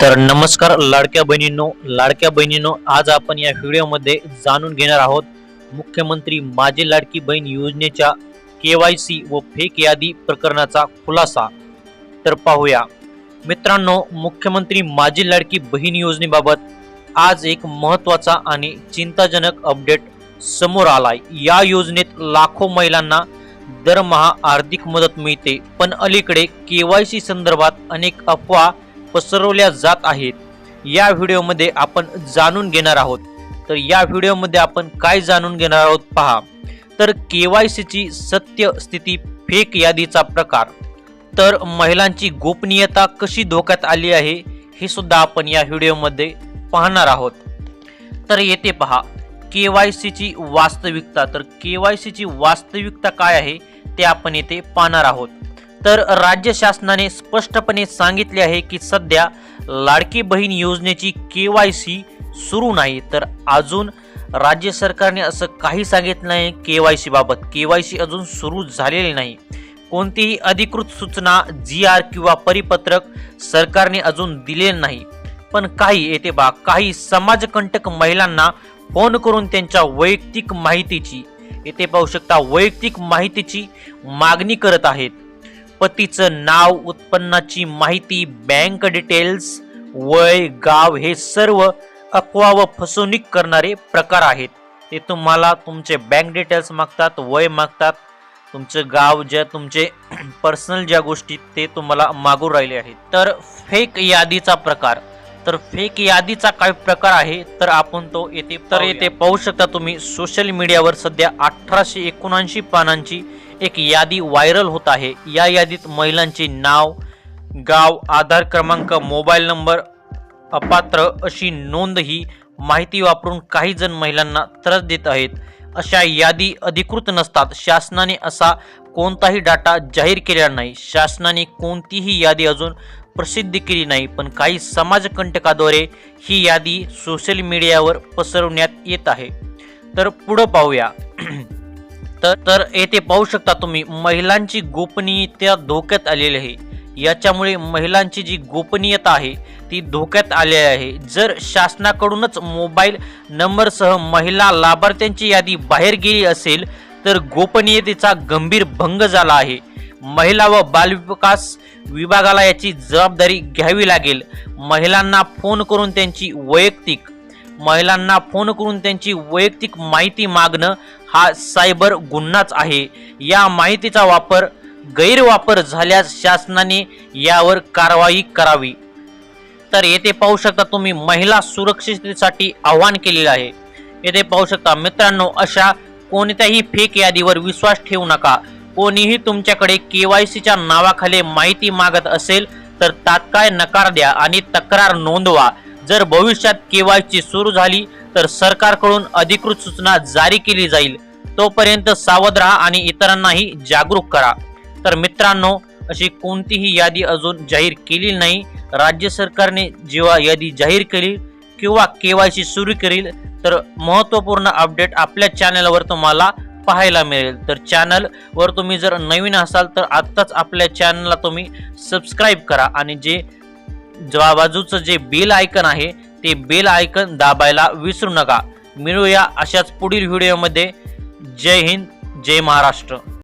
तर नमस्कार लाडक्या बहिणींनो लाडक्या बहिणींनो आज आपण या व्हिडिओमध्ये जाणून घेणार आहोत मुख्यमंत्री माझे लाडकी बहीण योजनेच्या के वाय सी व फेक यादी प्रकरणाचा खुलासा. तर पाहूया. मित्रांनो मुख्यमंत्री माझी लाडकी बहीण योजनेबाबत आज एक महत्त्वाचा आणि चिंताजनक अपडेट समोर आलाय. या योजनेत लाखो महिलांना दरमहा आर्थिक मदत मिळते पण अलीकडे के वाय सी संदर्भात अनेक अफवा पसरवल्या जात आहेत. या व्हिडिओमध्ये आपण जाणून घेणार आहोत. तर या व्हिडिओमध्ये आपण काय जाणून घेणार आहोत पहा. तर के वाय सीची सत्य स्थिती फेक यादीचा प्रकार. तर महिलांची गोपनीयता कशी धोक्यात आली आहे हे सुद्धा आपण या व्हिडिओमध्ये पाहणार आहोत. तर येथे पहा के वाय सीची वास्तविकता. तर के वाय सीची वास्तविकता काय आहे ते आपण येथे पाहणार आहोत. तर राज्य शासनाने स्पष्टपणे सांगितले आहे की सध्या लाडकी बहीण योजनेची के वाय सी सुरू नाही. तर अजून राज्य सरकारने असं काही सांगितलं नाही के वाय सी बाबत. के वाय सी अजून सुरू झालेली नाही. कोणतीही अधिकृत सूचना जी आर किंवा परिपत्रक सरकारने अजून दिलेलं नाही. पण काही येते बा काही समाजकंटक महिलांना फोन करून त्यांच्या वैयक्तिक माहितीची येथे पाहू शकता वैयक्तिक माहितीची मागणी करत आहेत. पतीचं नाव उत्पन्नाची माहिती बँक डिटेल्स वय गाव हे सर्व अफवा व फसवणूक करणारे प्रकार आहेत. ते तुम्हाला तुमचे बँक डिटेल्स मागतात वय मागतात. तुमचं गाव ज्या तुमचे पर्सनल ज्या गोष्टी ते तुम्हाला मागून राहिले आहेत. तर फेक यादीचा प्रकार. तर फेक यादीचा काय प्रकार आहे? तर आपण तो येथे तर येथे पाहू शकता तुम्ही सोशल मीडियावर सध्या अठराशे एकोणऐंशी पानांची एक यादी व्हायरल होत आहे. या यादीत महिलांचे नाव गाव आधार क्रमांक मोबाईल नंबर अपात्र अशी नोंद ही माहिती वापरून काही जण महिलांना त्रास देत आहेत. अशा यादी अधिकृत नसतात. शासनाने असा कोणताही डाटा जाहीर केलेला नाही. शासनाने कोणतीही यादी अजून प्रसिद्ध केली नाही पण काही समाजकंटकाद्वारे ही यादी सोशल मीडियावर पसरवण्यात येत आहे. तर पुढं पाहूया. तर तर येथे पाहू शकता तुम्ही महिलांची गोपनीयता धोक्यात आलेली आहे. याच्यामुळे महिलांची जी गोपनीयता आहे ती धोक्यात आलेली आहे. जर शासनाकडूनच मोबाईल नंबरसह महिला लाभार्थ्यांची यादी बाहेर गेली असेल तर गोपनीयतेचा गंभीर भंग झाला आहे. महिला व बालविकास विभागाला याची जबाबदारी घ्यावी लागेल. महिलांना फोन करून त्यांची वैयक्तिक महिलांना फोन करून त्यांची वैयक्तिक माहिती मागणं हा सायबर गुन्हाच आहे. या माहितीचा वापर गैरवापर झाल्यास शासनाने यावर कारवाई करावी. तर येथे पाहू शकता तुम्ही महिला सुरक्षिततेसाठी आवाहन केलेलं आहे. येथे पाहू शकता मित्रांनो अशा कोणत्याही फेक यादीवर विश्वास ठेवू नका. कोणीही तुमच्याकडे केवायसीच्या नावाखाली माहिती मागत असेल तर तात्काळ नकार द्या आणि तक्रार नोंदवा. जर भविष्यात केवायसी सुरू झाली तर सरकारकडून अधिकृत सूचना जारी केली जाईल. तोपर्यंत सावध राहा आणि इतरांनाही जागरूक करा. तर मित्रांनो अशी कोणतीही यादी अजून जाहीर केली नाही. राज्य सरकारने जेव्हा यादी जाहीर केली किंवा केवायसी सुरू करील तर महत्त्वपूर्ण अपडेट आपल्या चॅनलवर तुम्हाला पाहायला मिळेल. तर चॅनलवर तुम्ही जर नवीन असाल तर आत्ताच आपल्या चॅनलला तुम्ही सबस्क्राईब करा आणि जे बाजूचं जे बेल आयकन आहे ते बेल आयकन दाबायला विसरू नका. मिळूया अशाच पुढील व्हिडिओमध्ये. जय हिंद जय महाराष्ट्र.